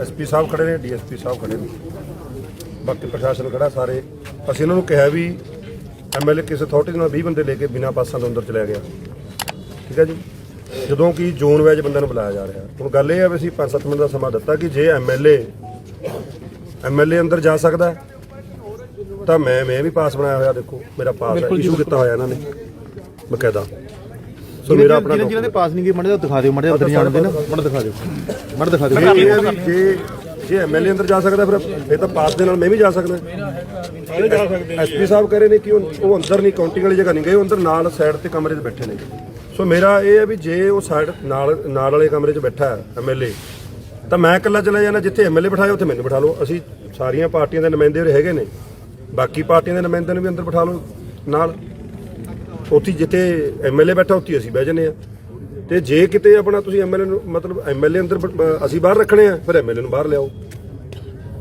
SP ਸਾਹਿਬ ਖੜੇ ਨੇ DSP ਸਾਹਿਬ ਖੜੇ ਨੇ। ਬਾਕੀ ਪ੍ਰਸ਼ਾਸਨ ਖੜਾ ਸਾਰੇ। ਅਸੀਂ ਇਹਨਾਂ ਨੂੰ ਕਿਹਾ ਵੀ ਐਮਐਲਏ ਕਿਸੇ ਅਥਾਰਟੀ ਨਾਲ 20 ਬੰਦੇ ਲੈ ਕੇ ਬਿਨਾਂ ਪਾਸਾਂ ਤੋਂ ਅੰਦਰ ਚਲਿਆ ਗਿਆ ਠੀਕ ਹੈ ਜੀ? ਜਦੋਂ ਕਿ ਜ਼ੋਨ ਵਾਈਜ਼ ਬੰਦਿਆਂ ਨੂੰ ਬੁਲਾਇਆ ਜਾ ਰਿਹਾ। ਹੁਣ ਗੱਲ ਇਹ ਹੈ ਵੀ ਅਸੀਂ 5-7 ਮਿੰਟ ਦਾ ਸਮਾਂ ਦਿੱਤਾ ਕਿ ਜੇ ਐਮਐਲਏ ਐਮਐਲਏ ਅੰਦਰ ਜਾ ਸਕਦਾ ਤਾਂ ਮੈਂ ਮੈਂ ਵੀ ਪਾਸ ਬਣਾਇਆ ਹੋਇਆ ਦੇਖੋ। ਮੇਰਾ ਪਾਸ ਹੈ। ਇਸ਼ੂ ਕੀਤਾ ਹੋਇਆ ਇਹਨਾਂ ਨੇ। ਬਕਾਇਦਾ ਸੋ ਮੇਰਾ ਆਪਣਾ ਜਿਹਨਾਂ ਜਿਹਨਾਂ ਦੇ ਪਾਸ ਨਹੀਂ ਗਏ ਮੜੇ ਦਿਖਾ ਦਿਓ ਮੜੇ ਅੰਦਰ ਜਾਣ ਦੇ ਨਾ। ਮੜੇ ਦਿਖਾ ਦਿਓ। ਮੜੇ ਦਿਖਾ ਦਿਓ। ਇਹ ਹੈ ਵੀ ਜੇ ਜੇ ਐਮਐਲਏ ਅੰਦਰ ਜਾ ਸਕਦਾ ਫਿਰ ਇਹ ਤਾਂ ਪਾਸ ਦੇ ਨਾਲ ਮੈਂ ਵੀ ਜਾ ਸਕਦਾ। ਐਸਪੀ ਸਾਹਿਬ ਕਹ ਰਹੇ ਨੇ ਕਿ ਉਹ ਅੰਦਰ ਨਹੀਂ ਕਾਊਂਟਿੰਗ ਵਾਲੀ ਜਗ੍ਹਾ ਨਹੀਂ ਗਏ ਉਹ ਅੰਦਰ ਨਾਲ ਸਾਈਡ ਤੇ ਕਮਰੇ 'ਚ ਬੈਠੇ ਨੇ। ਸੋ ਮੇਰਾ ਇਹ ਹੈ ਵੀ ਜੇ ਉਹ ਸਾਈਡ ਨਾਲ ਨਾਲ ਵਾਲੇ ਕਮਰੇ 'ਚ ਬੈਠਾ ਹੈ ਐਮਐਲਏ ਤਾਂ ਮੈਂ ਇਕੱਲਾ ਚਲਾ ਜਾਣਾ ਜਿੱਥੇ ਐਮਐਲਏ ਬਿਠਾਇਆ ਉੱਥੇ ਮੈਨੂੰ ਬਿਠਾ ਲਓ। ਅਸੀਂ ਸਾਰੀਆਂ ਪਾਰਟੀਆਂ ਦੇ ਨੁਮਾਇੰਦੇ ਹੈਗੇ ਨੇ। ਬਾਕੀ ਪਾਰਟੀਆਂ ਦੇ ਨੁਮਾਇੰਦਿਆਂ ਨੂੰ ਵੀ ਅੰਦਰ ਬਿਠਾ ਲਓ ਨਾਲ। ਉੱਥੇ ਜਿੱਥੇ ਐਮਐਲਏ ਬੈਠਾ ਉੱਥੇ ਅਸੀਂ ਬਹਿ ਜੰਨੇ ਆ ਤੇ ਜੇ ਕਿਤੇ ਆਪਣਾ ਤੁਸੀਂ ਐਮਐਲਏ ਨੂੰ ਮਤਲਬ ਐਮਐਲਏ ਅੰਦਰ ਬ- ਅ, ਅਸੀਂ ਬਾਹਰ ਰੱਖਣੇ ਆ ਫਿਰ ਐਮਐਲਏ ਨੂੰ ਬਾਹਰ ਲਿਆਓ।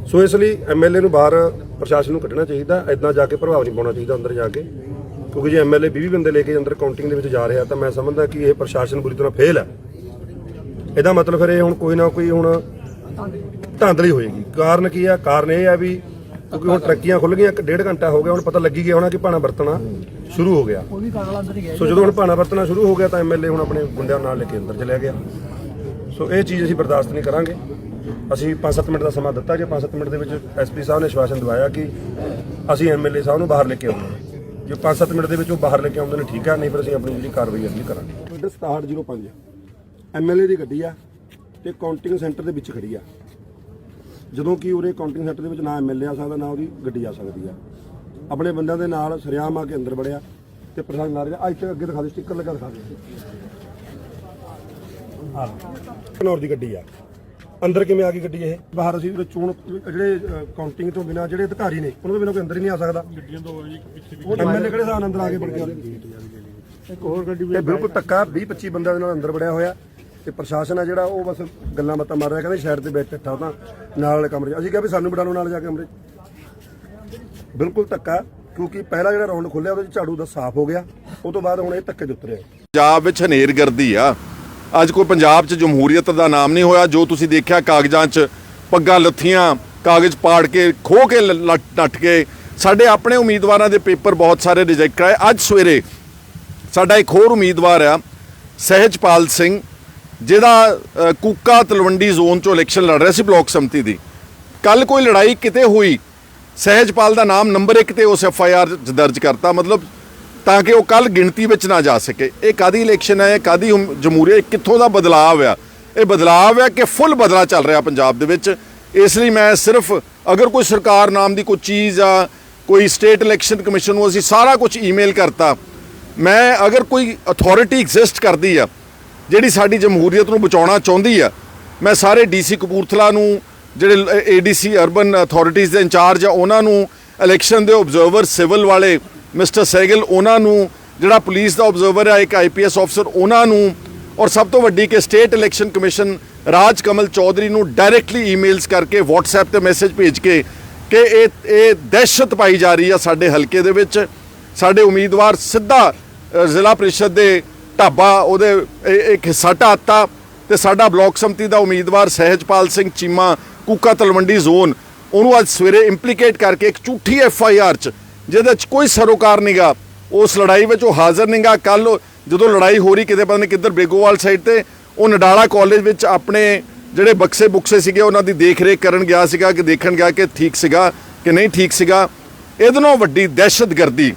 ਸੋ ਇਸ ਲਈ ਐਮਐਲਏ ਨੂੰ ਬਾਹਰ ਪ੍ਰਸ਼ਾਸਨ ਨੂੰ ਕੱਢਣਾ ਚਾਹੀਦਾ ਐਦਾਂ ਜਾ ਕੇ ਪ੍ਰਭਾਵ ਨਹੀਂ ਪਾਉਣਾ ਚਾਹੀਦਾ ਅੰਦਰ ਜਾ ਕੇ। ਕਿਉਂਕਿ ਜੇ ਐਮਐਲਏ 20 ਬੰਦੇ ਲੈ ਕੇ ਅੰਦਰ ਕਾਊਂਟਿੰਗ ਦੇ ਵਿੱਚ ਜਾ ਰਿਹਾ ਤਾਂ ਮੈਂ ਸਮਝਦਾ ਕਿ ਇਹ ਪ੍ਰਸ਼ਾਸਨ ਬੁਰੀ ਤਰ੍ਹਾਂ ਫੇਲ ਹੈ। ਇਹਦਾ ਮਤਲਬ ਫਿਰ ਇਹ ਹੁਣ ਕੋਈ ਨਾ ਕੋਈ ਹੁਣ ਧਾਂਦਲੀ ਹੋਏਗੀ। ਕਾਰਨ ਕੀ ਆ? ਕਾਰਨ ਇਹ ਆ ਵੀ ਕਿਉਂਕਿ ਹੁਣ ਟਰੱਕੀਆਂ ਖੁੱਲ ਗਈਆਂ ਇੱਕ ਡੇਢ ਘੰਟਾ ਹੋ ਗਿਆ ਹੁਣ ਪਤਾ ਲੱਗੀ ਗਿਆ ਹੋਣਾ ਕਿ ਭਾਣਾ ਵਰਤਣਾ। ਸ਼ੁਰੂ ਹੋ ਗਿਆ। ਸੋ ਜਦੋਂ ਹੁਣ ਭਾਣਾ ਵਰਤਣਾ ਸ਼ੁਰੂ ਹੋ ਗਿਆ ਤਾਂ ਐਮਐਲਏ ਹੁਣ ਆਪਣੇ ਗੁੰਡਿਆਂ ਨਾਲ ਲੈ ਕੇ ਅੰਦਰ ਚਲਿਆ ਗਿਆ। ਸੋ ਇਹ ਚੀਜ਼ ਅਸੀਂ ਬਰਦਾਸ਼ਤ ਨਹੀਂ ਕਰਾਂਗੇ। ਅਸੀਂ 5-7 ਮਿੰਟ ਦਾ ਸਮਾਂ ਦਿੱਤਾ ਕਿ 5-7 ਮਿੰਟ ਦੇ ਵਿੱਚ ਐਸਪੀ ਸਾਹਿਬ ਨੇ ਸ਼ਵਾਸਨ ਦਿਵਾਇਆ ਕਿ ਅਸੀਂ ਐਮਐਲਏ ਸਾਹਿਬ ਨੂੰ ਬਾਹਰ ਲੈ ਕੇ ਆਉਂਦੇ ਜੇ 5-7 ਮਿੰਟ ਦੇ ਵਿੱਚ ਉਹ ਬਾਹਰ ਲੈ ਕੇ ਆਉਂਦੇ ਨੇ ਠੀਕ ਆ ਨਹੀਂ ਫਿਰ ਅਸੀਂ ਆਪਣੀ ਜਿਹੜੀ ਕਾਰਵਾਈ ਅਗਲੀ ਕਰਾਂਗੇ। ਆਰਡਰ 6705 ਐਮਐਲਏ ਦੀ ਗੱਡੀ ਆ ਤੇ ਕਾਊਂਟਿੰਗ ਸੈਂਟਰ ਦੇ ਵਿੱਚ ਖੜੀ ਆ। ਜਦੋਂ ਕਿ ਉਰੇ ਕਾਊਂਟਿੰਗ ਸੈਂਟਰ ਦੇ ਵਿੱਚ ਨਾ ਐਮਐਲਏ ਆ ਸਕਦਾ ਨਾ ਉਹਦੀ ਗੱਡੀ ਆ ਸਕਦੀ ਆ। ਆਪਣੇ ਬੰਦਿਆਂ ਦੇ ਨਾਲ ਸਰਿਆਮ ਆ ਕੇ ਅੰਦਰ ਵੜਿਆ ਤੇ ਪ੍ਰਸ਼ਾਸਨ ਨਾਲ ਅੱਜ ਤੱਕ ਅੱਗੇ ਦਿਖਾ ਦੇ ਸਟicker ਲੱਗਾ ਦਿਖਾ ਦੇ ਹਾਂ। ਕਨੌਰ ਦੀ ਗੱਡੀ ਆ। ਅੰਦਰ ਕਿਵੇਂ ਆ ਗਈ ਗੱਡੀ ਇਹ? ਬਾਹਰ ਅਸੀਂ ਚੋਣ ਜਿਹੜੇ ਕਾਊਂਟਿੰਗ ਤੋਂ ਬਿਨਾ ਜਿਹੜੇ ਅਧਿਕਾਰੀ ਨੇ ਉਹਨਾਂ ਤੋਂ ਬਿਨਾ ਕੋਈ ਅੰਦਰ ਹੀ ਨਹੀਂ ਆ ਸਕਦਾ। ਗੱਡੀਆਂ ਤੋਂ ਪਿੱਛੇ ਐਮਐਲਏ ਕਿਹੜੇ ਨਾਲ ਅੰਦਰ ਆ ਕੇ ਵੜ ਗਿਆ? ਇੱਕ ਹੋਰ ਗੱਡੀ ਵੀ ਬਿਲਕੁਲ ਧੱਕਾ 20 25 ਬੰਦਿਆਂ ਦੇ ਨਾਲ ਅੰਦਰ ਵੜਿਆ ਹੋਇਆ। ਤੇ ਪ੍ਰਸ਼ਾਸਨ ਆ ਜਿਹੜਾ ਉਹ ਬਸ ਗੱਲਾਂ ਬਾਤਾਂ ਮਾਰ ਰਿਹਾ ਕਹਿੰਦੇ ਸਾਈਡ ਤੇ ਬੈਠ ਠਾ ਤਾਂ ਨਾਲ ਵਾਲੇ ਕਮਰੇ। ਅਸੀਂ ਕਿਹਾ ਵੀ ਸਾਨੂੰ ਬਿਠਾ ਲਓ ਨਾਲ ਜਾ ਕੇ ਕਮਰੇ। ਬਿਲਕੁਲ ਧੱਕਾ, ਕਿਉਂਕਿ ਪਹਿਲਾ ਜਿਹੜਾ ਰਾਉਂਡ ਖੁੱਲਿਆ ਉਹਦੇ 'ਚ ਝਾੜੂ ਦਾ ਸਾਫ਼ ਹੋ ਗਿਆ। ਉਹ ਤੋਂ ਬਾਅਦ ਹੁਣ ਇਹ ਧੱਕੇ ਦੇ ਉਤਰਿਆ ਪੰਜਾਬ ਵਿੱਚ ਹਨੇਰਗਰਦੀ ਆ। ਅੱਜ ਕੋਈ ਪੰਜਾਬ 'ਚ ਜਮਹੂਰੀਅਤ ਦਾ ਨਾਮ ਨਹੀਂ ਹੋਇਆ, ਜੋ ਤੁਸੀਂ ਦੇਖਿਆ, ਕਾਗਜ਼ਾਂ 'ਚ ਪੱਗਾਂ ਲੱਥੀਆਂ, ਕਾਗਜ਼ ਪਾੜ ਕੇ ਖੋ ਕੇ ਲ- ਲੱਟ ਕੇ। ਸਾਡੇ ਆਪਣੇ ਉਮੀਦਵਾਰਾਂ ਦੇ ਪੇਪਰ ਬਹੁਤ ਸਾਰੇ ਰਿਜੈਕਟ ਕਰਾਏ। ਅੱਜ ਸਵੇਰੇ ਸਾਡਾ ਇੱਕ ਹੋਰ ਉਮੀਦਵਾਰ ਆ, ਸਹਿਜਪਾਲ ਸਿੰਘ, ਜਿਹਦਾ ਕੁੱਕਾ ਤਲਵੰਡੀ ਜ਼ੋਨ 'ਚੋਂ ਇਲੈਕਸ਼ਨ ਲੜ ਰਿਹਾ ਸੀ ਬਲਾਕ ਸੰਮਤੀ ਦੀ। ਕੱਲ ਕੋਈ ਲੜਾਈ ਕਿਤੇ ਹੋਈ? ਸਹਿਜਪਾਲ ਦਾ ਨਾਮ ਨੰਬਰ 1 ਤੇ ਉਸ ਐਫ ਆਈ ਆਰ ਦਰਜ ਕਰਤਾ, ਮਤਲਬ ਤਾਂ ਕਿ ਉਹ ਕੱਲ ਗਿਣਤੀ ਵਿੱਚ ਨਾ ਜਾ ਸਕੇ। ਇਹ ਕਾਦੀ ਇਲੈਕਸ਼ਨ ਹੈ? ਇਹ ਕਾਦੀ ਜਮਹੂਰੀਅਤ? ਕਿੱਥੋਂ ਦਾ ਬਦਲਾਅ ਆ? ਇਹ ਬਦਲਾਅ ਹੈ ਕਿ ਫੁੱਲ ਬਦਲਾ ਚੱਲ ਰਿਹਾ ਪੰਜਾਬ ਦੇ ਵਿੱਚ। ਇਸ ਲਈ ਮੈਂ ਸਿਰਫ, ਅਗਰ ਕੋਈ ਸਰਕਾਰ ਨਾਮ ਦੀ ਕੋਈ ਚੀਜ਼ ਆ, ਕੋਈ ਸਟੇਟ ਇਲੈਕਸ਼ਨ ਕਮਿਸ਼ਨ ਨੂੰ ਅਸੀਂ ਸਾਰਾ ਕੁਝ ਈਮੇਲ ਕਰਤਾ, ਮੈਂ ਅਗਰ ਕੋਈ ਅਥਾਰਟੀ ਐਗਜ਼ਿਸਟ ਕਰਦੀ ਆ, ਜਿਹੜੀ ਸਾਡੀ ਜਮਹੂਰੀਅਤ ਨੂੰ ਬਚਾਉਣਾ ਚਾਹੁੰਦੀ ਆ, ਮੈਂ ਸਾਰੇ ਡੀਸੀ ਕਪੂਰਥਲਾ ਨੂੰ ਜਿਹੜੇ ਏਡੀਸੀ ਅਰਬਨ ਅਥਾਰਟੀਜ਼ ਦੇ ਇੰਚਾਰਜ ਆ, ਉਹਨਾਂ ਨੂੰ ਇਲੈਕਸ਼ਨ ਦੇ ਆਬਜ਼ਰਵਰ ਸਿਵਲ ਵਾਲੇ ਮਿਸਟਰ ਸੈਗਲ ਉਹਨਾਂ ਨੂੰ ਜਿਹੜਾ ਪੁਲਿਸ ਦਾ ਆਬਜ਼ਰਵਰ ਆ, ਇੱਕ ਆਈਪੀਐਸ ਅਫਸਰ ਉਹਨਾਂ ਨੂੰ ਔਰ ਸਭ ਤੋਂ ਵੱਡੀ ਕਿ state election commission Raj Kamal Chaudhary ਨੂੰ ਡਾਇਰੈਕਟਲੀ ਈਮੇਲਸ ਕਰਕੇ WhatsApp ਤੇ ਮੈਸੇਜ ਭੇਜ ਕੇ ਕਿ ਇਹ ਇਹ ਦਹਿਸ਼ਤ ਪਾਈ ਜਾ ਰਹੀ ਆ ਸਾਡੇ ਹਲਕੇ ਦੇ ਵਿੱਚ। ਸਾਡੇ ਉਮੀਦਵਾਰ ਸਿੱਧਾ ਜ਼ਿਲ੍ਹਾ ਪ੍ਰੀਸ਼ਦ ਦੇ ਢਾਬਾ, ਉਹਦੇ ਇੱਕ ਹਿੱਸਾ ਢਾਤਾ ਤੇ ਸਾਡਾ ਬਲਾਕ ਸੰਮਤੀ ਦਾ ਉਮੀਦਵਾਰ ਸਹਿਜਪਾਲ ਸਿੰਘ ਚੀਮਾ ਕੂਕਾ ਤਲਵੰਡੀ ਜ਼ੋਨ, ਉਹਨੂੰ ਅੱਜ ਸਵੇਰੇ ਇੰਪਲੀਕੇਟ ਕਰਕੇ ਇੱਕ ਝੂਠੀ ਐਫ ਆਈ ਆਰ ਚ, ਜਿਹਦੇ ਚ ਕੋਈ ਸਰੋਕਾਰ ਨਹੀਂਗਾ ਉਸ ਲੜਾਈ ਵਿੱਚ ਉਹ ਹਾਜ਼ਰ ਨਹੀਂਗਾ ਕੱਲ ਜਦੋਂ ਲੜਾਈ ਹੋ ਰਹੀ, ਕਿਤੇ ਪਤਾ ਨਹੀਂ ਕਿੱਧਰ, ਬੇਗੋਵਾਲ ਸਾਈਡ ਤੇ, ਉਹ ਨਡਾਲਾ ਕਾਲਜ ਵਿੱਚ ਆਪਣੇ ਜਿਹੜੇ ਬਕਸੇ ਬੁਕਸੇ ਸੀਗੇ, ਉਹਨਾਂ ਦੀ ਦੇਖ ਰੇਖ ਕਰਨ ਗਿਆ ਸੀਗਾ, ਕਿ ਦੇਖਣ ਗਿਆ ਕਿ ਠੀਕ ਸੀਗਾ ਕਿ ਨਹੀਂ ਠੀਕ ਸੀਗਾ। ਇਹਦੇ ਨਾਲੋਂ ਵੱਡੀ ਦਹਿਸ਼ਤਗਰਦੀ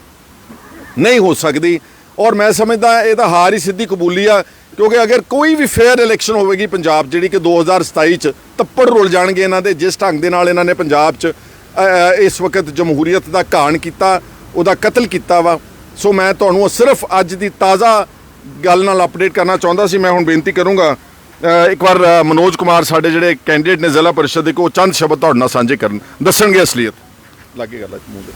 ਨਹੀਂ ਹੋ ਸਕਦੀ। ਔਰ ਮੈਂ ਸਮਝਦਾ, ਇਹ ਤਾਂ ਹਾਰ ਹੀ ਸਿੱਧੀ ਕਬੂਲੀ ਆ ਕਿਉਂਕਿ ਅਗਰ ਕੋਈ ਵੀ ਫੇਅਰ ਇਲੈਕਸ਼ਨ ਹੋਵੇਗੀ ਪੰਜਾਬ, ਜਿਹੜੀ ਕਿ 2027 ਚ ਤੱਪੜ ਰੁਲ ਜਾਣਗੇ ਇਹਨਾਂ ਦੇ, ਜਿਸ ਢੰਗ ਦੇ ਨਾਲ ਇਹਨਾਂ ਨੇ ਪੰਜਾਬ ਚ ਇਸ ਵਕਤ ਜਮਹੂਰੀਅਤ ਦਾ ਘਾਣ ਕੀਤਾ, ਉਹਦਾ ਕਤਲ ਕੀਤਾ ਵਾ। ਸੋ ਮੈਂ ਤੁਹਾਨੂੰ ਸਿਰਫ ਅੱਜ ਦੀ ਤਾਜ਼ਾ ਗੱਲ ਨਾਲ ਅਪਡੇਟ ਕਰਨਾ ਚਾਹੁੰਦਾ ਸੀ, ਮੈਂ ਹੁਣ ਬੇਨਤੀ ਕਰੂੰਗਾ ਇੱਕ ਵਾਰ ਮਨੋਜ ਕੁਮਾਰ ਸਾਡੇ ਜਿਹੜੇ ਕੈਂਡੀਡੇਟ ਨੇ ਜ਼ਿਲ੍ਹਾ ਪਰਿਸ਼ਦ ਦੇ ਕੋ ਚੰਦ ਸ਼ਬਦ ਤੁਹਾਡੇ ਨਾਲ ਸਾਂਝੇ ਕਰਨ, ਦੱਸਣਗੇ ਅਸਲੀਅਤ। ਲੱਗੇ ਗੱਲ ਮੂੰਹ ਦੇ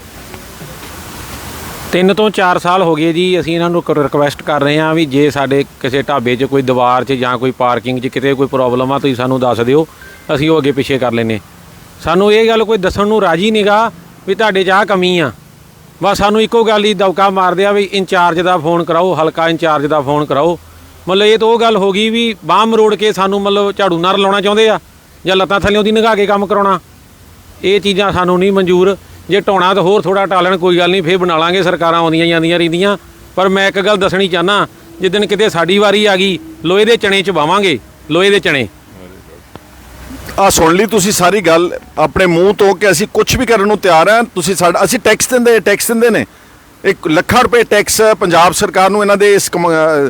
ਤਿੰਨ ਤੋਂ 4 ਸਾਲ ਹੋ ਗਏ ਜੀ, ਅਸੀਂ ਇਹਨਾਂ ਨੂੰ ਰਿਕਵੈਸਟ ਕਰ ਰਹੇ ਹਾਂ ਵੀ ਜੇ ਸਾਡੇ ਕਿਸੇ ਢਾਬੇ 'ਚ ਕੋਈ ਦੀਵਾਰ 'ਚ ਜਾਂ ਕੋਈ ਪਾਰਕਿੰਗ 'ਚ ਕਿਤੇ ਕੋਈ ਪ੍ਰੋਬਲਮ ਆ, ਤੁਸੀਂ ਸਾਨੂੰ ਦੱਸ ਦਿਓ, ਅਸੀਂ ਉਹ ਅੱਗੇ ਪਿੱਛੇ ਕਰ ਲੈਨੇ ਸਾਨੂੰ ਇਹ ਗੱਲ ਕੋਈ ਦੱਸਣ ਨੂੰ ਰਾਜੀ ਨਹੀਂਗਾ ਵੀ ਤੁਹਾਡੇ 'ਚ ਆਹ ਕਮੀ ਆ। ਬਸ ਸਾਨੂੰ ਇੱਕੋ ਗੱਲ ਹੀ ਦਵਕਾ ਮਾਰਦੇ ਆ ਵੀ ਇੰਚਾਰਜ ਦਾ ਫੋਨ ਕਰਾਓ, ਹਲਕਾ ਇੰਚਾਰਜ ਦਾ ਫੋਨ ਕਰਾਓ। ਮਤਲਬ ਇਹ ਤਾਂ ਉਹ ਗੱਲ ਹੋ ਗਈ ਵੀ ਬਾਹਮ ਮਰੋੜ ਕੇ ਸਾਨੂੰ ਮਤਲਬ ਝਾੜੂ ਨਾਲ ਲਾਉਣਾ ਚਾਹੁੰਦੇ ਆ ਜਾਂ ਲੱਤਾਂ ਥੱਲਿਓਂ ਦੀ ਨਗਾ ਕੇ ਕੰਮ ਕਰਾਉਣਾ। ਇਹ ਚੀਜ਼ਾਂ ਸਾਨੂੰ ਨਹੀਂ ਮਨਜ਼ੂਰ। ਜੇ ਢਾਉਣਾ ਤਾਂ ਹੋਰ ਥੋੜਾ ਟਾਲਣ ਕੋਈ ਗੱਲ ਨਹੀਂ, ਫੇਰ ਬਣਾ ਲਾਂਗੇ, ਸਰਕਾਰਾਂ ਆਉਂਦੀਆਂ ਜਾਂਦੀਆਂ ਰਹਿੰਦੀਆਂ। ਪਰ ਮੈਂ ਇੱਕ ਗੱਲ ਦੱਸਣੀ ਚਾਹਨਾ ਜਿੱਦਣ ਕਿਤੇ ਸਾਡੀ ਵਾਰੀ ਆ ਗਈ, ਲੋਹੇ ਦੇ ਚਣੇ ਚ ਵਾਵਾਂਗੇ, ਲੋਹੇ ਦੇ ਚਣੇ। ਆ ਸੁਣ ਲਈ ਤੁਸੀਂ ਸਾਰੀ ਗੱਲ, ਆਪਣੇ ਮੂੰਹ ਤੋਂ ਕਿ ਅਸੀਂ ਕੁਝ ਵੀ ਕਰਨ ਨੂੰ ਤਿਆਰ ਹਾਂ, ਤੁਸੀਂ ਸਾਡਾ, ਅਸੀਂ ਟੈਕਸ ਦਿੰਦੇ ਟੈਕਸ ਦਿੰਦੇ ਨੇ। ਇੱਕ ਲੱਖਾਂ ਰੁਪਏ ਟੈਕਸ ਪੰਜਾਬ ਸਰਕਾਰ ਨੂੰ ਇਹਨਾਂ ਦੇ ਇਸ ਕਮ-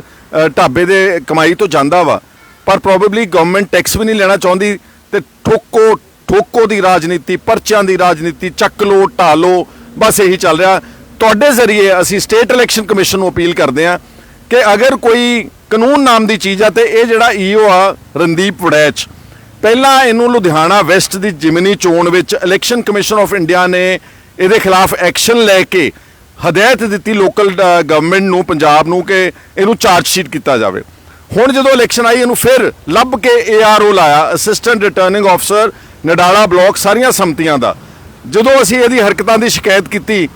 ਢਾਬੇ ਦੇ ਕਮਾਈ ਤੋਂ ਜਾਂਦਾ ਵਾ। ਪਰ ਪ੍ਰੋਬੇਬਲੀ ਗਵਰਨਮੈਂਟ ਟੈਕਸ ਵੀ ਨਹੀਂ ਲੈਣਾ ਚਾਹੁੰਦੀ, ਤੇ ਠੋਕੋ ਠੋਕੋ ਦੀ ਰਾਜਨੀਤੀ, ਪਰਚਿਆਂ ਦੀ ਰਾਜਨੀਤੀ, ਚੱਕ ਲੋ ਢਾਲੋ ਬਸ ਇਹੀ ਚੱਲ ਰਿਹਾ। ਤੁਹਾਡੇ ਜ਼ਰੀਏ ਅਸੀਂ ਸਟੇਟ ਇਲੈਕਸ਼ਨ ਕਮਿਸ਼ਨ ਨੂੰ ਅਪੀਲ ਕਰਦੇ ਹਾਂ ਕਿ ਅਗਰ ਕੋਈ ਕਾਨੂੰਨ ਨਾਮ ਦੀ ਚੀਜ਼ ਆ ਤੇ ਇਹ ਜਿਹੜਾ ਈਓ ਆ, ਰਣਦੀਪ ਵੜੈਚ, ਪਹਿਲਾਂ ਇਹਨੂੰ ਲੁਧਿਆਣਾ ਵੈਸਟ ਦੀ ਜਿਮਨੀ ਚੋਣ ਵਿੱਚ ਇਲੈਕਸ਼ਨ ਕਮਿਸ਼ਨ ਆਫ ਇੰਡੀਆ ਨੇ ਇਹਦੇ ਖਿਲਾਫ ਐਕਸ਼ਨ ਲੈ ਕੇ ਹਦਾਇਤ ਦਿੱਤੀ ਲੋਕਲ ਗਵਰਨਮੈਂਟ ਨੂੰ, ਪੰਜਾਬ ਨੂੰ ਕਿ ਇਹਨੂੰ ਚਾਰਜ ਸ਼ੀਟ ਕੀਤਾ ਜਾਵੇ। ਹੁਣ ਜਦੋਂ ਇਲੈਕਸ਼ਨ ਆਈ, ਇਹਨੂੰ ਫਿਰ ਲੱਭ ਕੇ ਏਆਰਓ ਲਾਇਆ assistant returning officer Nadala block ਸਾਰੀਆਂ ਸੰਮਤੀਆਂ ਦਾ। ਜਦੋਂ ਅਸੀਂ ਇਹਦੀ ਹਰਕਤਾਂ ਦੀ ਸ਼ਿਕਾਇਤ ਕੀਤੀ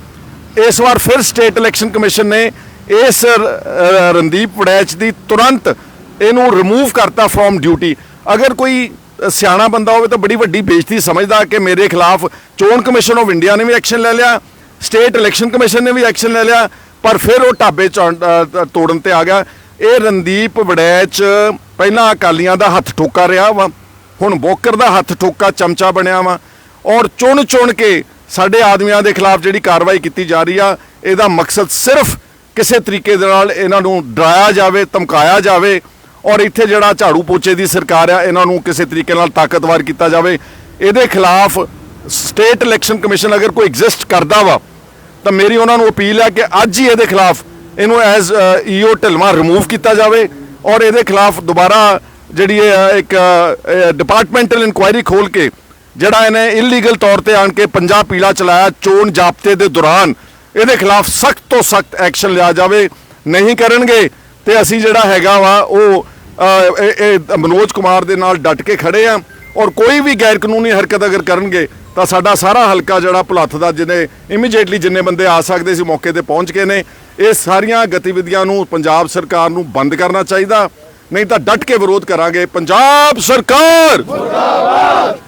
ਇਸ ਵਾਰ ਫਿਰ ਸਟੇਟ ਇਲੈਕਸ਼ਨ ਕਮਿਸ਼ਨ ਨੇ ਇਸ ਰਣਦੀਪ ਵੜੈਚ ਦੀ ਤੁਰੰਤ ਇਹਨੂੰ ਰਿਮੂਵ ਕਰਤਾ ਫਰੋਮ ਡਿਊਟੀ ਅਗਰ ਕੋਈ ਸਿਆਣਾ ਬੰਦਾ ਹੋਵੇ ਤਾਂ ਬੜੀ ਵੱਡੀ ਬੇਇੱਜ਼ਤੀ ਸਮਝਦਾ ਕਿ ਮੇਰੇ ਖਿਲਾਫ ਚੋਣ ਕਮਿਸ਼ਨ ਆਫ ਇੰਡੀਆ ਨੇ ਵੀ ਐਕਸ਼ਨ ਲੈ ਲਿਆ ਸਟੇਟ ਇਲੈਕਸ਼ਨ ਕਮਿਸ਼ਨ ਨੇ ਵੀ ਐਕਸ਼ਨ ਲੈ ਲਿਆ ਪਰ ਫਿਰ ਉਹ ਢਾਬੇ ਚੌਂ- ਅ, ਤੋੜਨ ਤੇ ਆ ਗਿਆ। ਇਹ ਰਣਦੀਪ ਵੜੈਚ ਪਹਿਲਾਂ ਅਕਾਲੀਆਂ ਦਾ ਹੱਥ ਠੋਕਾ ਰਿਹਾ ਵਾ। ਹੁਣ ਬੋਕਰ ਦਾ ਹੱਥ ਠੋਕਾ ਚਮਚਾ ਬਣਿਆ ਵਾ ਔਰ ਚੁਣ ਚੁਣ ਕੇ ਸਾਡੇ ਆਦਮੀਆਂ ਦੇ ਖਿਲਾਫ ਜਿਹੜੀ ਕਾਰਵਾਈ ਕੀਤੀ ਜਾ ਰਹੀ ਆ, ਇਹਦਾ ਮਕਸਦ ਸਿਰਫ ਕਿਸੇ ਤਰੀਕੇ ਦੇ ਨਾਲ ਇਹਨਾਂ ਨੂੰ ਡਰਾਇਆ ਜਾਵੇ, ਧਮਕਾਇਆ ਜਾਵੇ ਔਰ ਇੱਥੇ ਜਿਹੜਾ ਝਾੜੂ ਪੋਚੇ ਦੀ ਸਰਕਾਰ ਆ, ਇਹਨਾਂ ਨੂੰ ਕਿਸੇ ਤਰੀਕੇ ਨਾਲ ਤਾਕਤਵਰ ਕੀਤਾ ਜਾਵੇ। ਇਹਦੇ ਖਿਲਾਫ ਸਟੇਟ ਇਲੈਕਸ਼ਨ ਕਮਿਸ਼ਨ ਅਗਰ ਕੋਈ ਐਗਜ਼ਿਸਟ ਕਰਦਾ ਵਾ, ਤਾਂ ਮੇਰੀ ਉਹਨਾਂ ਨੂੰ ਅਪੀਲ ਹੈ ਕਿ ਅੱਜ ਹੀ ਇਹਦੇ ਖਿਲਾਫ ਇਹਨੂੰ ਐਜ਼ ਈਓ ਢਿਲਮਾ ਰਿਮੂਵ ਕੀਤਾ ਜਾਵੇ ਔਰ ਇਹਦੇ ਖਿਲਾਫ ਦੁਬਾਰਾ ਜਿਹੜੀ ਇੱਕ ਡਿਪਾਰਟਮੈਂਟਲ ਇਨਕੁਆਇਰੀ ਖੋਲ ਕੇ, ਜਿਹੜਾ ਇਹਨੇ ਇਲੀਗਲ ਤੌਰ ਤੇ ਆਣ ਕੇ ਪੰਜਾਬ ਪੀਲਾ ਚਲਾਇਆ ਚੋਣ ਜਾਬਤੇ ਦੇ ਦੌਰਾਨ, ਇਹਦੇ ਖਿਲਾਫ ਸਖਤ ਤੋਂ ਸਖਤ ਐਕਸ਼ਨ ਲਿਆ ਜਾਵੇ, ਨਹੀਂ ਕਰਨਗੇ, ਤੇ ਅਸੀਂ ਜਿਹੜਾ ਹੈਗਾ ਵਾ, ਉਹ ਇਹ ਮਨੋਜ ਕੁਮਾਰ ਦੇ ਨਾਲ ਡਟ ਕੇ ਖੜੇ ਆ, ਔਰ ਕੋਈ ਵੀ ਗੈਰ ਕਾਨੂੰਨੀ ਹਰਕਤ ਅਗਰ ਕਰਨਗੇ, ਤਾਂ ਸਾਡਾ ਸਾਰਾ ਹਲਕਾ ਜਿਹੜਾ ਭੁਲੱਥ ਦਾ ਜਿਹਨੇ ਇਮੀਡੀਏਟਲੀ ਜਿੰਨੇ ਬੰਦੇ ਆ ਸਕਦੇ ਸੀ ਮੌਕੇ ਤੇ ਪਹੁੰਚ ਗਏ ਨੇ, ਇਹ ਸਾਰੀਆਂ ਗਤੀਵਿਧੀਆਂ ਨੂੰ ਪੰਜਾਬ ਸਰਕਾਰ ਨੂੰ ਬੰਦ ਕਰਨਾ ਚਾਹੀਦਾ। ਨਹੀਂ ਤਾਂ ਡਟ ਕੇ ਵਿਰੋਧ ਕਰਾਂਗੇ। ਪੰਜਾਬ ਸਰਕਾਰ! ਮੁਰਦਾਬਾਦ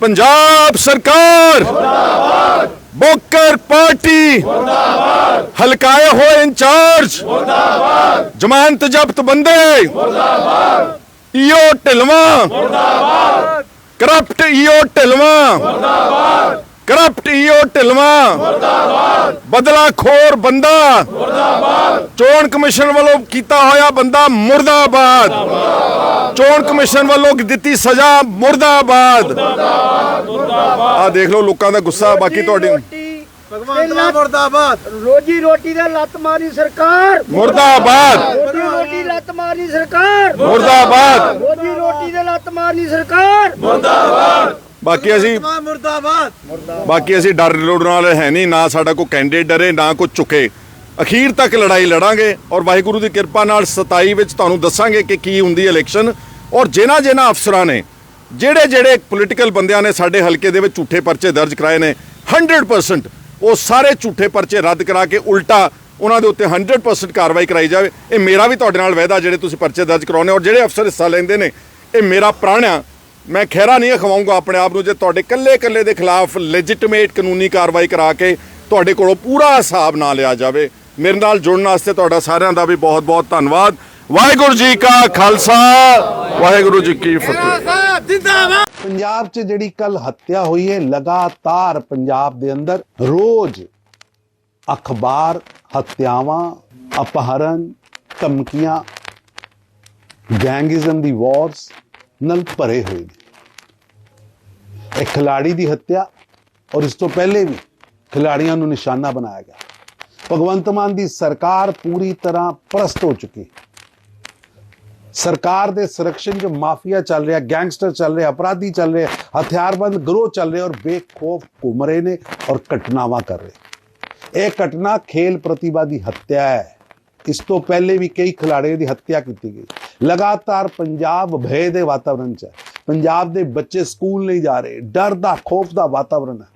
ਪੰਜਾਬ ਸਰਕਾਰ! ਮੁਰਦਾਬਾਦ ਬੋਕਰ ਪਾਰਟੀ! ਮੁਰਦਾਬਾਦ ਹਲਕਾਏ ਹੋਏ ਇੰਚਾਰਜ! ਮੁਰਦਾਬਾਦ ਜ਼ਮਾਨਤ ਜ਼ਬਤ ਬੰਦੇ! ਮੁਰਦਾਬਾਦ EO Dhilwan! Corrupt EO Dhilwan! ਮੁਰਦਾਬਾਦ ਕਰਪਟ ਈਓ ਢਿਲਵਾ। ਮੁਰਦਾਬਾਦ ਬਦਲਾ ਖੋਰ ਬੰਦਾ। ਮੁਰਦਾਬਾਦ ਚੋਣ ਕਮਿਸ਼ਨ ਵੱਲੋਂ ਕੀਤਾ ਹੋਇਆ ਬੰਦਾ ਮੁਰਦਾਬਾਦ। ਚੋਣ ਕਮਿਸ਼ਨ ਵੱਲੋਂ ਦਿੱਤੀ ਸਜ਼ਾ ਮੁਰਦਾਬਾਦ। ਆ ਦੇਖ ਲਓ ਲੋਕਾਂ ਦਾ ਗੁੱਸਾ ਬਾਕੀ ਤੁਹਾਡੇ ਮੁਰਦਾਬਾਦ। ਰੋਜੀ ਰੋਟੀ ਦਾ ਲੱਤ ਮਾਰੀ ਸਰਕਾਰ। ਮੁਰਦਾਬਾਦ। ਰੋਜੀ ਰੋਟੀ ਲੱਤ ਮਾਰੀ ਸਰਕਾਰ। ਮੁਰਦਾਬਾਦ। ਰੋਜੀ ਰੋਟੀ ਦੇ ਲੱਤ ਮਾਰੀ ਸਰਕਾਰ। ਬਾਕੀ ਅਸੀਂ ਮੁਰਦਾਬਾਦ। ਬਾਕੀ ਅਸੀਂ ਡਰ ਲੋੜ ਨਾਲ ਹੈ ਨਹੀਂ ਨਾ ਸਾਡਾ ਕੋਈ ਕੈਂਡੀਡੇਟ ਡਰੇ ਨਾ ਕੋਈ ਝੁਕੇ। ਅਖੀਰ ਤੱਕ ਲੜਾਈ ਲੜਾਂਗੇ ਔਰ ਵਾਹਿਗੁਰੂ ਦੀ ਕਿਰਪਾ ਨਾਲ 27 ਵਿੱਚ ਤੁਹਾਨੂੰ ਦੱਸਾਂਗੇ ਕਿ ਕੀ ਹੁੰਦੀ ਇਲੈਕਸ਼ਨ ਔਰ ਜਿਨ੍ਹਾਂ ਜਿਨ੍ਹਾਂ ਅਫਸਰਾਂ ਨੇ ਜਿਹੜੇ ਜਿਹੜੇ ਪੋਲੀਟੀਕਲ ਬੰਦਿਆਂ ਨੇ ਸਾਡੇ ਹਲਕੇ ਦੇ ਵਿੱਚ ਝੂਠੇ ਪਰਚੇ ਦਰਜ ਕਰਾਏ ਨੇ 100% ਉਹ ਸਾਰੇ ਝੂਠੇ ਪਰਚੇ ਰੱਦ ਕਰਾ ਕੇ ਉਲਟਾ ਉਹਨਾਂ ਦੇ ਉੱਤੇ 100% ਕਾਰਵਾਈ ਕਰਾਈ ਜਾਵੇ। ਇਹ ਮੇਰਾ ਵੀ ਤੁਹਾਡੇ ਨਾਲ ਵਾਅਦਾ ਜਿਹੜੇ ਤੁਸੀਂ ਪਰਚੇ ਦਰਜ ਕਰਾਉਣੇ ਔਰ ਜਿਹੜੇ ਅਫਸਰ ਹਿੱਸਾ ਲੈਂਦੇ ਨੇ ਇਹ ਮੇਰਾ ਪ੍ਰਣ ਆ। ਮੈਂ ਖਹਿਰਾ ਨਹੀਂ ਖਵਾਉਂਗਾ ਆਪਣੇ ਆਪ ਨੂੰ ਜੇ ਤੁਹਾਡੇ ਕੱਲੇ ਕੱਲੇ ਦੇ ਖਿਲਾਫ ਲੈਜਿਟਿਮੇਟ ਕਾਨੂੰਨੀ ਕਾਰਵਾਈ ਕਰਾ ਕੇ ਤੁਹਾਡੇ ਕੋਲੋਂ ਪੂਰਾ ਹਿਸਾਬ ਨਾ ਲਿਆ ਜਾਵੇ। ਮੇਰੇ ਨਾਲ ਜੁੜਨ ਵਾਸਤੇ ਤੁਹਾਡਾ ਸਾਰਿਆਂ ਦਾ ਵੀ ਬਹੁਤ ਬਹੁਤ ਧੰਨਵਾਦ। ਵਾਹਿਗੁਰੂ ਜੀ ਕਾ ਖਾਲਸਾ, ਵਾਹਿਗੁਰੂ ਜੀ ਕੀ ਫਤਿਹ। ਪੰਜਾਬ 'ਚ ਜਿਹੜੀ ਕੱਲ ਹੱਤਿਆ ਹੋਈ ਹੈ, ਲਗਾਤਾਰ ਪੰਜਾਬ ਦੇ ਅੰਦਰ ਰੋਜ਼ ਅਖਬਾਰ, ਹੱਤਿਆਵਾਂ ਅਪਹਰਨ ਧਮਕੀਆਂ ਗੈਂਗਿਜ਼ਮ ਦੀ ਵਾਰਸ ਨਾਲ ਭਰੇ ਹੋਏ ਨੇ ਇੱਕ ਖਿਲਾੜੀ ਦੀ ਹੱਤਿਆ ਔਰ ਇਸ ਤੋਂ ਪਹਿਲੇ ਵੀ ਖਿਲਾੜੀਆਂ ਨੂੰ ਨਿਸ਼ਾਨਾ ਬਣਾਇਆ ਗਿਆ। ਭਗਵੰਤ ਮਾਨ ਦੀ ਸਰਕਾਰ ਪੂਰੀ ਤਰ੍ਹਾਂ ਪ੍ਰਸਤ ਹੋ ਚੁੱਕੀ ਸਰਕਾਰ ਦੇ ਸੰਰਕਸ਼ਣ ਚ ਮਾਫੀਆ ਚੱਲ ਰਿਹਾ, ਗੈਂਗਸਟਰ ਚੱਲ ਰਿਹਾ, ਅਪਰਾਧੀ ਚੱਲ ਰਿਹਾ, ਹਥਿਆਰਬੰਦ ਗਰੋਹ ਚੱਲ ਰਿਹਾ ਔਰ ਬੇਖੌਫ ਘੁੰਮ ਰਹੇ ਨੇ ਔਰ ਘਟਨਾਵਾਂ ਕਰ ਰਹੇ। ਇਹ ਘਟਨਾ ਖੇਲ ਪ੍ਰਤਿਭਾ ਦੀ ਹੱਤਿਆ ਹੈ। ਇਸ ਤੋਂ ਪਹਿਲੇ ਵੀ ਕਈ ਖਿਡਾਰੀਆਂ ਦੀ ਹੱਤਿਆ ਕੀਤੀ ਗਈ। ਲਗਾਤਾਰ ਪੰਜਾਬ ਭੈ ਦੇ ਵਾਤਾਵਰਨ 'ਚ ਹੈ। ਪੰਜਾਬ ਦੇ ਬੱਚੇ ਸਕੂਲ ਨਹੀਂ ਜਾ ਰਹੇ। ਡਰ ਦਾ, ਖੋਫ ਦਾ ਵਾਤਾਵਰਨ ਹੈ।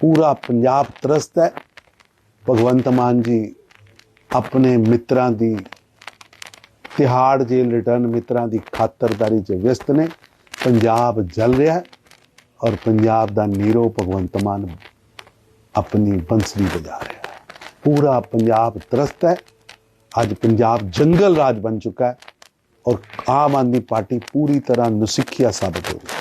ਪੂਰਾ ਪੰਜਾਬ ਤਰਸਤ ਹੈ। ਭਗਵੰਤ ਮਾਨ ਜੀ ਆਪਣੇ ਮਿੱਤਰਾਂ ਦੀ ਤਿਹਾੜ ਜੇ ਰਿਟਰਨ ਮਿੱਤਰਾਂ ਦੀ ਖਾਤਰਦਾਰੀ 'ਚ ਵਿਅਸਤ ਨੇ। ਪੰਜਾਬ ਜਲ ਰਿਹਾ ਹੈ ਔਰ ਪੰਜਾਬ ਦਾ ਨੀਰੋ ਭਗਵੰਤ ਮਾਨ ਆਪਣੀ ਬੰਸਰੀ ਵਜਾ ਰਿਹਾ ਹੈ। ਪੂਰਾ ਪੰਜਾਬ ਤਰਸਤ ਹੈ। ਅੱਜ ਪੰਜਾਬ ਜੰਗਲ ਰਾਜ ਬਣ ਚੁੱਕਾ ਹੈ। और आम आदमी पार्टी पूरी तरह नुसिखिया साबित हो रही